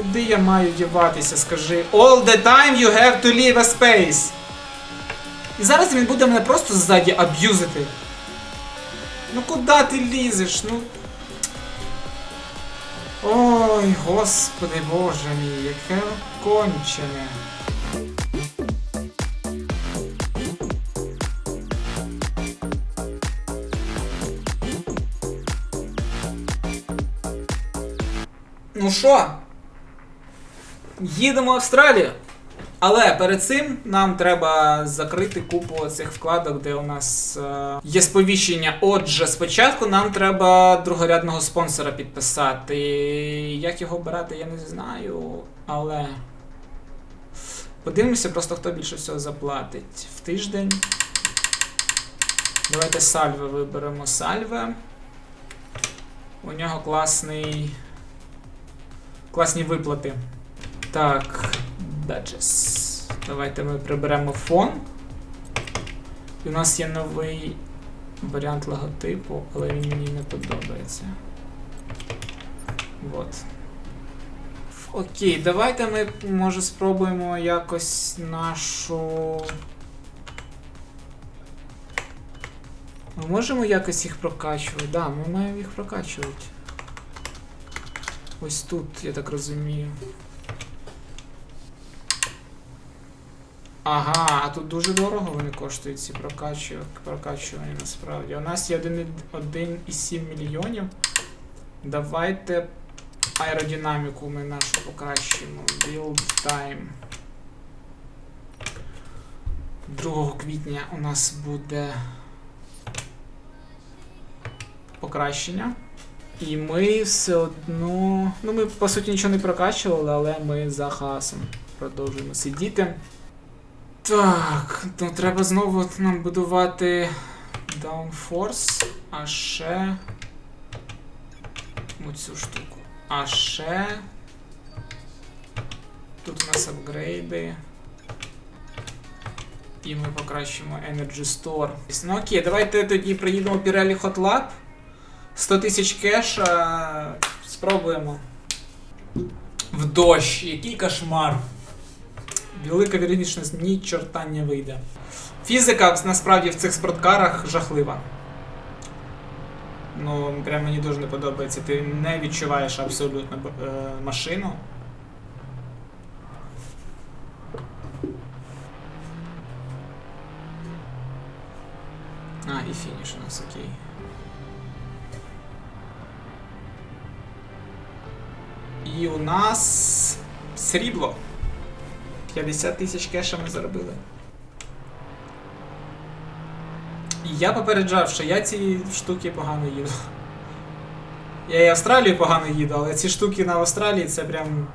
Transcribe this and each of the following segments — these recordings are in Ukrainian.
Куди я маю діватися, скажи? All the time you have to leave a space. І зараз він буде мене просто ззаді аб'юзити. Ну куди ти лізеш? Ну. Ой, господи боже мій, яке кончене. Ну що? Їдемо в Австралію. Але перед цим нам треба закрити купу цих вкладок, де у нас е, є сповіщення. Отже, спочатку нам треба другорядного спонсора підписати. Як його обирати, я не знаю. Але. Подивимося просто, хто більше всього заплатить. В тиждень. Давайте Сальве виберемо Сальве. У нього класний. Класні виплати. Так, Badges. Давайте ми приберемо фон. І у нас є новий варіант логотипу, але він мені не подобається. Вот. Окей, давайте ми, може, спробуємо якось нашу. Ми можемо якось їх прокачувати? Да, ми маємо їх прокачувати. Ось тут, я так розумію. Ага, а тут дуже дорого вони коштують ці прокачу- прокачування насправді. У нас є 1,7 мільйонів. Давайте аеродинаміку ми нашу покращимо. Build time. 2 квітня у нас буде покращення. І ми все одно. Ну, ми по суті нічого не прокачували, але ми за хасом продовжуємо сидіти. Так, ну треба знову нам будувати Downforce, а ще. Оцю штуку. А ще. Тут у нас апгрейди. І ми покращимо Energy Store. Ну окей, давайте тоді приїдемо в Pirelli Hot Lab. 100 тисяч кеша. Спробуємо. В дощ, який кошмар. Велика вірогідність ні чорта не вийде. Фізика насправді в цих спорткарах жахлива. Ну, прям мені дуже не подобається. Ти не відчуваєш абсолютно е, машину. А, і фініш у нас окей. І у нас срібло. 50 тисяч кеша ми заробили. І я попереджав, що я ці штуки погано їду. Я і Австралію погано їду, але ці штуки на Австралії це прям.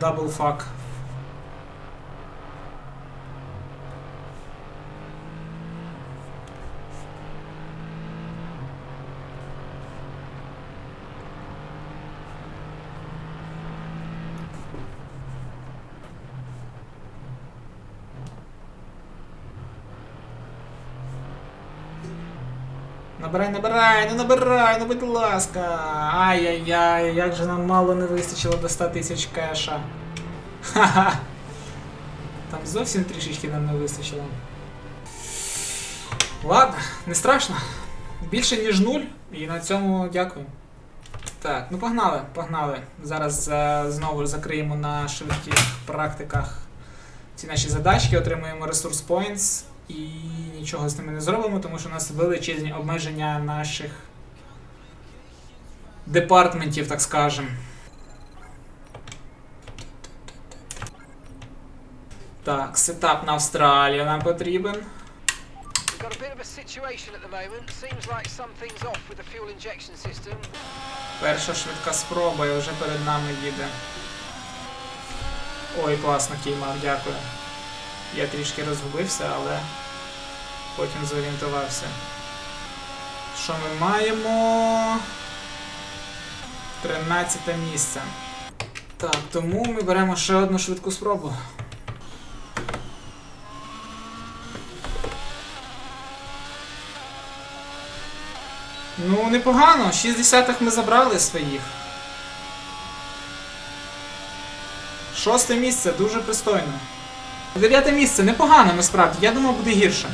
Дабл фак. Набирай, набирай, ну набирай, ну будь ласка. Ай-яй-яй, як же нам мало не вистачило до 100 тисяч кеша. Ха-ха. Там зовсім трішечки нам не вистачило. Ладно, не страшно. Більше ніж нуль, і на цьому дякую. Так, ну погнали, погнали. Зараз е, знову закриємо на швидких практиках ці наші задачки, отримуємо ресурс points і нічого з ними не зробимо, тому що у нас величезні обмеження наших департментів, так скажем. Так, сетап на Австралію нам потрібен. Got a bit of a situation at the moment. Seems like something's off with the fuel injection system. Перша швидка спроба і вже перед нами їде. Ой, класно, Кеймар, дякую. Я трішки розгубився, але потім зорієнтувався. Що ми маємо? 13 місце. Так, тому ми беремо ще одну швидку спробу. Ну, непогано. 6 десятих ми забрали своїх. Шосте місце, дуже пристойно. Дев'яте місце, непогано насправді. Я думав, буде гірше.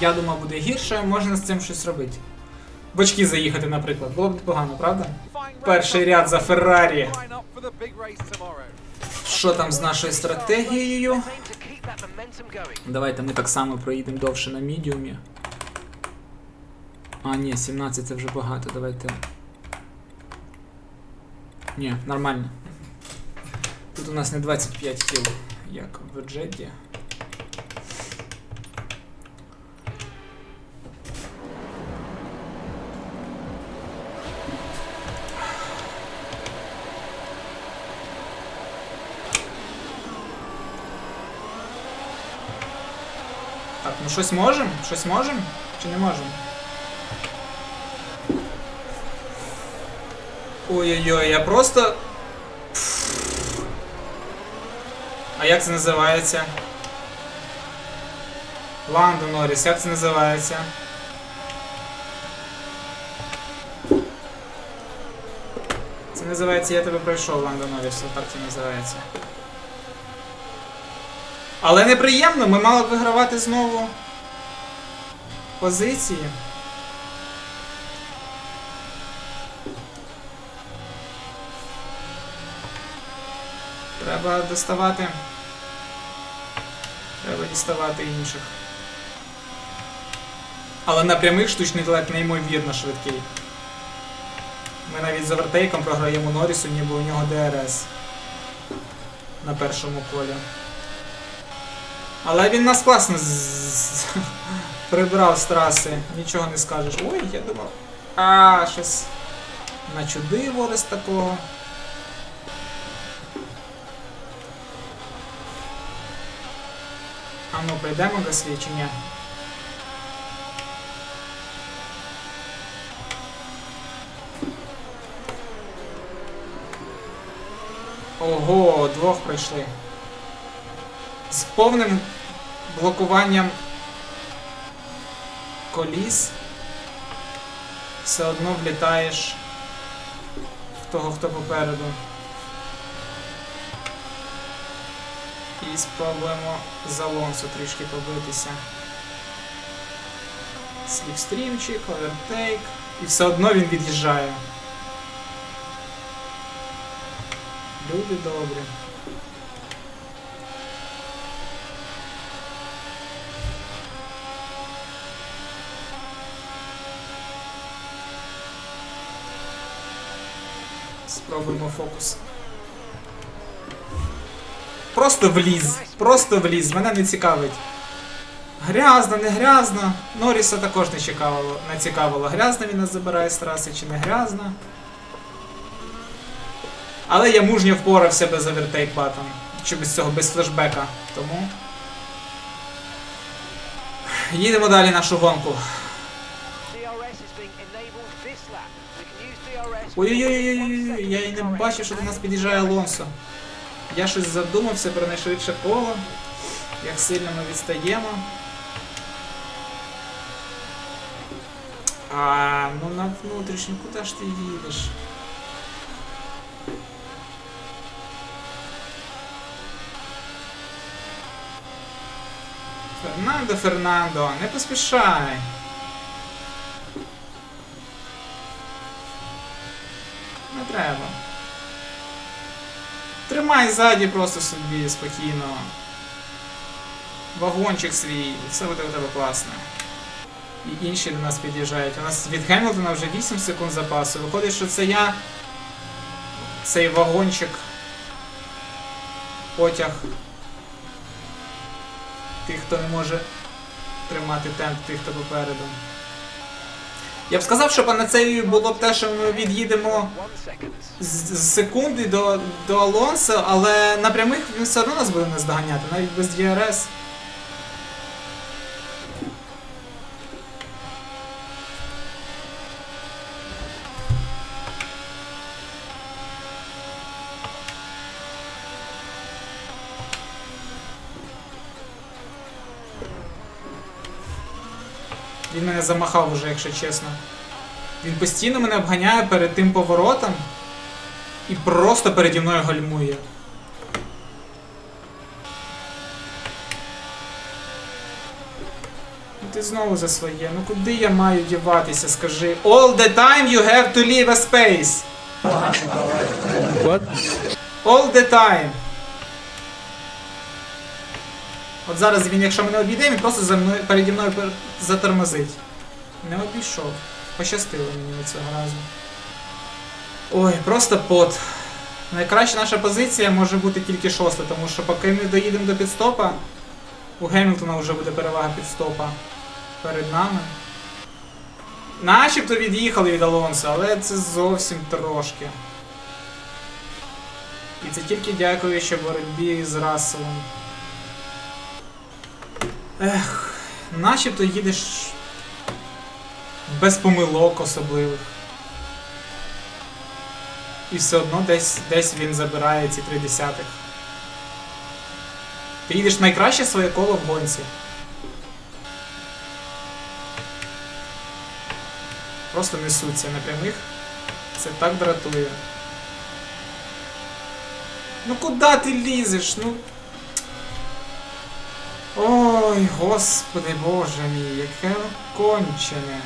Я думав, буде гірше, можна з цим щось робити. В очки заїхати, наприклад. Було б непогано, правда? Перший ряд за Феррарі. Що там з нашою стратегією? Давайте ми так само проїдемо довше на мідіумі. А, ні, 17 це вже багато, давайте. Ні, нормально. Тут у нас не 25 кіл, як в Джеді. Так, ну щось можемо? Щось можемо? Чи не можемо? Ой-ой-ой, я просто. А як це називається? Ландо Норріс, як це називається? Це називається Я тебе пройшов, Ландо Норріс, так це називається. Але неприємно, ми мали б вигравати знову позиції. Треба доставати. Треба діставати інших. Але на прямих штучний інтелект неймовірно швидкий. Ми навіть з овертейком програємо Норрісу, ніби у нього ДРС на першому колі. Але він нас класно з- з- прибрав з траси, нічого не скажеш. Ой, я думав. А, щось начудиво десь такого. А ну, прийдемо до свідчення. Ого, двох пройшли. З повним блокуванням коліс все одно влітаєш в того, хто попереду. І спробуємо з Алонсо трішки побитися. Сліпстрімчик, овертейк. І все одно він від'їжджає. Люди добрі. Спробуємо фокус. Просто вліз. Просто вліз. Мене не цікавить. Грязно, не грязно. Норріса також не цікавило. Не цікавило, грязно він нас забирає з траси чи не грязно. Але я мужньо впорався без овертейк батон. Чи без цього, без флешбека. Тому. Їдемо далі нашу гонку. Ой-ой-ой, я і не бачив, що до нас під'їжджає Алонсо. Я щось задумався про найшвидше коло. Як сильно ми відстаємо. А, ну на внутрішню, куди ж ти їдеш? Фернандо, Фернандо, не поспішай. Не треба. Тримай ззаді просто собі спокійно. Вагончик свій, все буде у тебе класно. І інші до нас під'їжджають. У нас від Хемілтона вже 8 секунд запасу. Виходить, що це я. Цей вагончик. Потяг. Тих, хто не може тримати темп, тих, хто попереду. Я б сказав, що панацеєю було б те, що ми від'їдемо з секунди до, до Алонсо, але на прямих він все одно нас буде наздоганяти, навіть без DRS. Він мене замахав уже, якщо чесно. Він постійно мене обганяє перед тим поворотом і просто переді мною гальмує. І Ти знову за своє. Ну куди я маю діватися? Скажи. All the time you have to leave a space. What? All the time. От зараз він, якщо мене обійде, він просто за мною, переді мною затормозить. Не обійшов. Пощастило мені цього разу. Ой, просто пот. Найкраща наша позиція може бути тільки шоста, тому що поки ми доїдемо до підстопа, у Гемілтона вже буде перевага підстопа перед нами. Начебто від'їхали від Алонса, але це зовсім трошки. І це тільки дякуючи боротьбі з Расселом. Ех, начебто їдеш без помилок особливих. І все одно десь, десь він забирає ці три десятих. Ти їдеш найкраще своє коло в гонці. Просто несуться на прямих. Це так дратує. Ну куди ти лізеш? Ну. Ой, господи боже мій, яке кончене.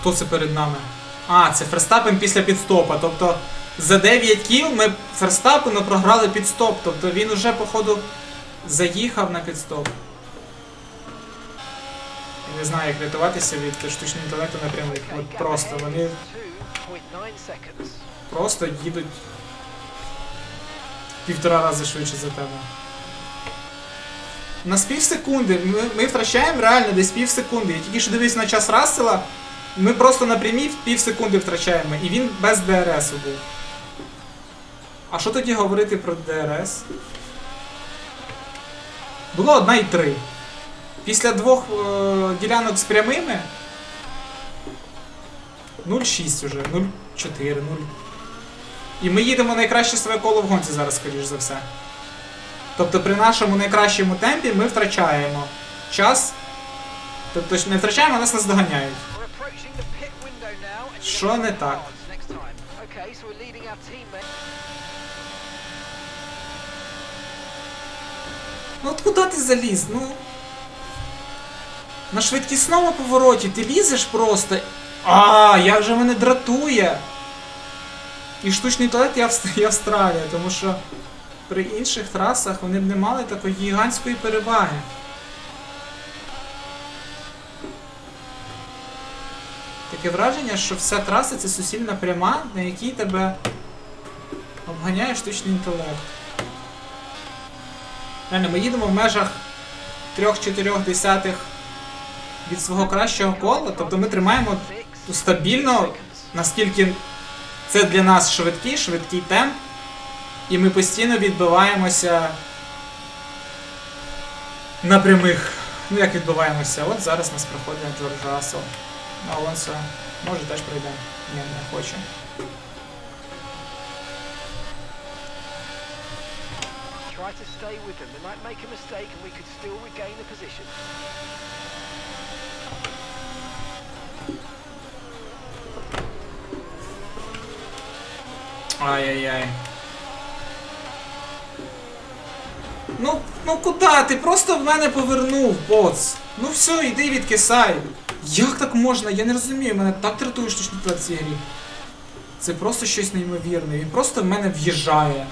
Хто це перед нами? А, це Ферстапен після підстопа. Тобто за 9 кіл ми Ферстапену програли підстоп. Тобто він уже, походу, заїхав на підстоп. Я не знаю, як рятуватися від штучного інтелекту напряму. От просто вони is 2.9 seconds. просто їдуть півтора рази швидше за тебе. На з пів секунди. Ми, ми втрачаємо реально десь пів секунди. Я тільки що дивився на час Рассела. Ми просто напрямі пів секунди втрачаємо. І він без ДРС був. А що тоді говорити про ДРС? Було 1,3. Після двох е, ділянок з прямими 0,6 уже, 0,4, 0. І ми їдемо найкраще своє коло в гонці зараз, скоріш за все. Тобто при нашому найкращому темпі ми втрачаємо час. Тобто не втрачаємо, а нас наздоганяють. Що не так? Ну от куди ти заліз? Ну. На швидкісному повороті ти лізеш просто. А, як же мене дратує. І штучний туалет я, Авст- я тому що при інших трасах вони б не мали такої гігантської переваги. Таке враження, що вся траса це суцільна пряма, на якій тебе обганяє штучний інтелект. Реально, ми їдемо в межах 3-4 десятих від свого кращого кола, тобто ми тримаємо стабільно, наскільки це для нас швидкий, швидкий темп, і ми постійно відбиваємося на прямих. Ну як відбиваємося? От зараз нас проходить Джордж Рассел. Алонсо може теж пройде. Ні, не хоче. Try to stay with them. They might make a mistake and we could still regain the position. Ай-яй-яй. Ну, ну куди? Ти просто в мене повернув, поц. Ну все, йди відкисай. Як так можна? Я не розумію, мене так дратує штучний в. Це просто щось неймовірне. Він просто в мене в'їжджає.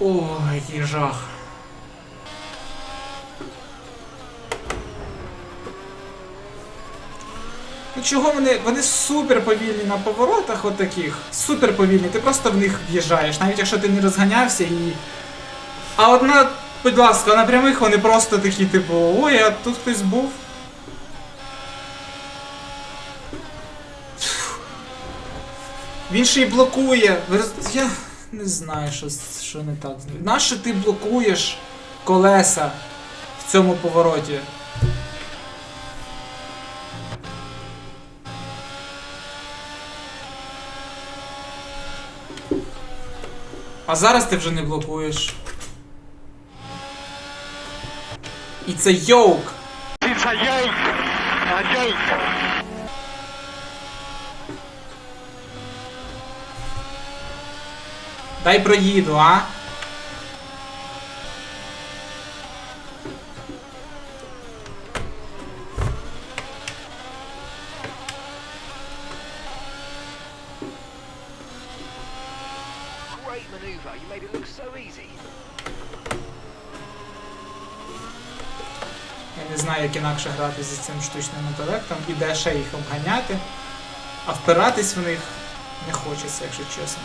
Ой, який жах. Ну чого вони. Вони супер повільні на поворотах отаких. Супер повільні, ти просто в них в'їжджаєш, навіть якщо ти не розганявся і. А от на, будь ласка, на прямих вони просто такі, типу, ой, а тут хтось був. Він ще й блокує. Я не знаю, що, що не так. Нащо ти блокуєш колеса в цьому повороті? А зараз ти вже не блокуєш. It's a yoke. It's a yoke! A yoke! Дай проїду, а? Great maneuver. You made it look so easy. Я не знаю, як інакше грати зі цим штучним інтелектом і де ще їх обганяти. А впиратись в них не хочеться, якщо чесно.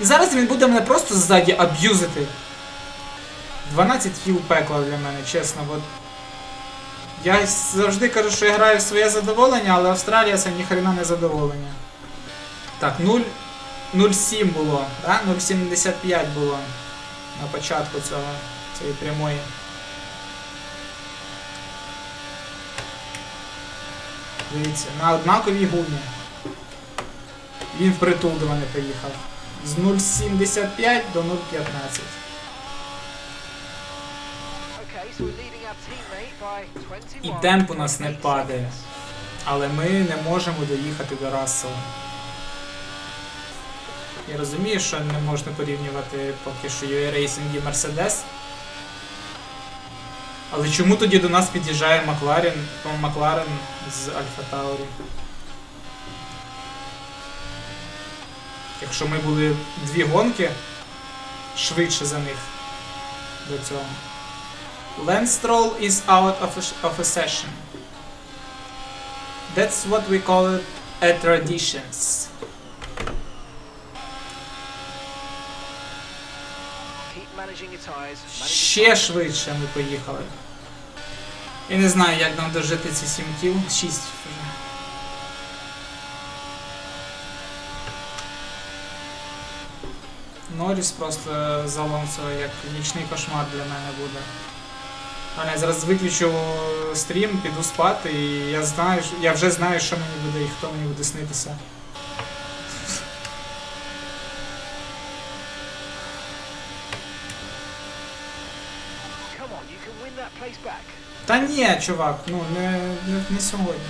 І зараз він буде мене просто ззаді аб'юзити. 12 філ пекла для мене, чесно. От я завжди кажу, що я граю в своє задоволення, але Австралія це ніхрена не задоволення. Так, 0,7 було, да? 0,75 було на початку цього, цієї прямої. Дивіться, на однаковій гумі. Він впритул до мене приїхав. З 0,75 до 0,15. Okay, so we're leading our teammate by 21. І темп у нас не падає. Але ми не можемо доїхати до Рассела. Я розумію, що не можна порівнювати поки що UA Racing і Mercedes. Але чому тоді до нас під'їжджає Макларен, Макларен з Альфа Таурі? Якщо ми були дві гонки швидше за них до цього. Lance Stroll is out of a, of a session. That's what we call it a traditions. Ще швидше ми поїхали. Я не знаю, як нам дожити ці 7 кіл. 6 вже. Норріс просто з Алонсо як нічний кошмар для мене буде. Але я зараз виключу стрім, піду спати, і я знаю, я вже знаю, що мені буде і хто мені буде снитися. Та ні, чувак, ну не, не, не сьогодні.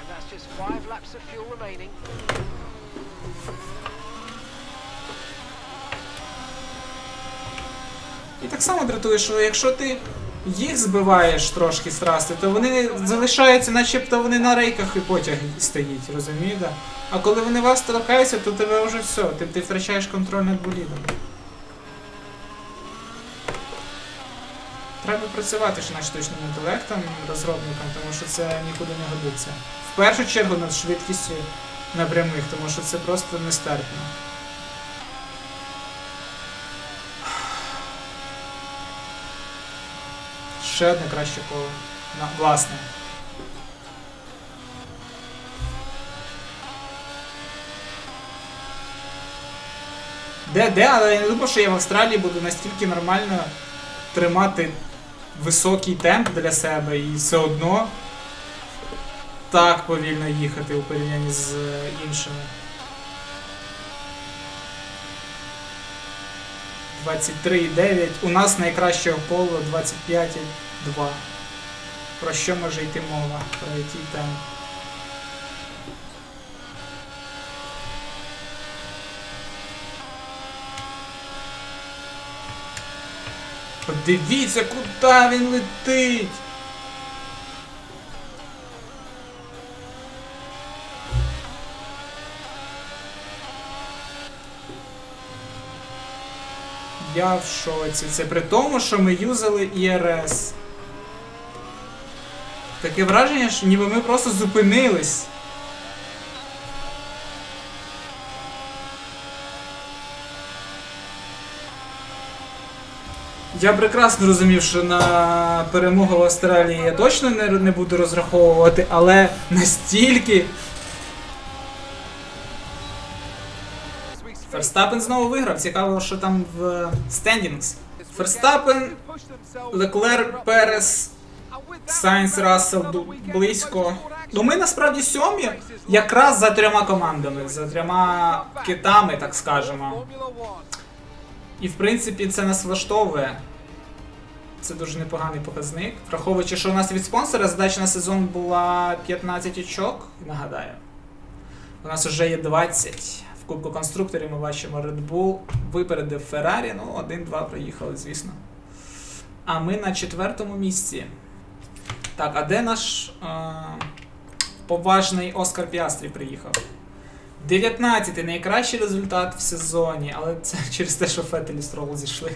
And that's just five laps of fuel remaining. І так само дратує, що якщо ти їх збиваєш трошки з траси, то вони залишаються, начебто вони на рейках і потяг стоїть, розумієте? А коли вони вас торкаються, то тебе вже все, ти, ти втрачаєш контроль над болідом. Треба працювати ще над штучним інтелектом, розробникам, тому що це нікуди не годиться. В першу чергу над швидкістю на прямих, тому що це просто нестерпно. Ще одне краще коло. На, власне. Де, де, але я не думав, що я в Австралії буду настільки нормально тримати високий темп для себе і все одно так повільно їхати у порівнянні з е, іншими. 23,9. У нас найкраще коло 25,2. Про що може йти мова? Про який темп? Подивіться, куди він летить! Я в шоці. Це при тому, що ми юзали ІРС. Таке враження, що ніби ми просто зупинились. Я прекрасно розумів, що на перемогу в Австралії я точно не, не буду розраховувати, але настільки. Ферстапен знову виграв. Цікаво, що там в стендінгс. Ферстапен, Леклер, Перес, Сайнс, Рассел близько. Ну ми насправді сьомі якраз за трьома командами, за трьома китами, так скажемо. І в принципі це нас влаштовує. Це дуже непоганий показник. Враховуючи, що у нас від спонсора задача на сезон була 15 очок, нагадаю. У нас вже є 20. В Кубку конструкторів ми бачимо Red Bull випередив Ferrari, ну 1-2 проїхали, звісно. А ми на четвертому місці. Так, а де наш е- поважний Оскар Піастрі приїхав? 19-й найкращий результат в сезоні, але це через те, що Феттель і зійшли.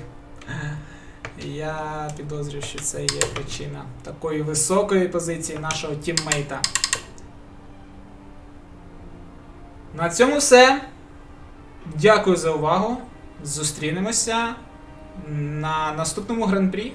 Я підозрюю, що це є причина такої високої позиції нашого тіммейта. На цьому все. Дякую за увагу. Зустрінемося на наступному гран-прі.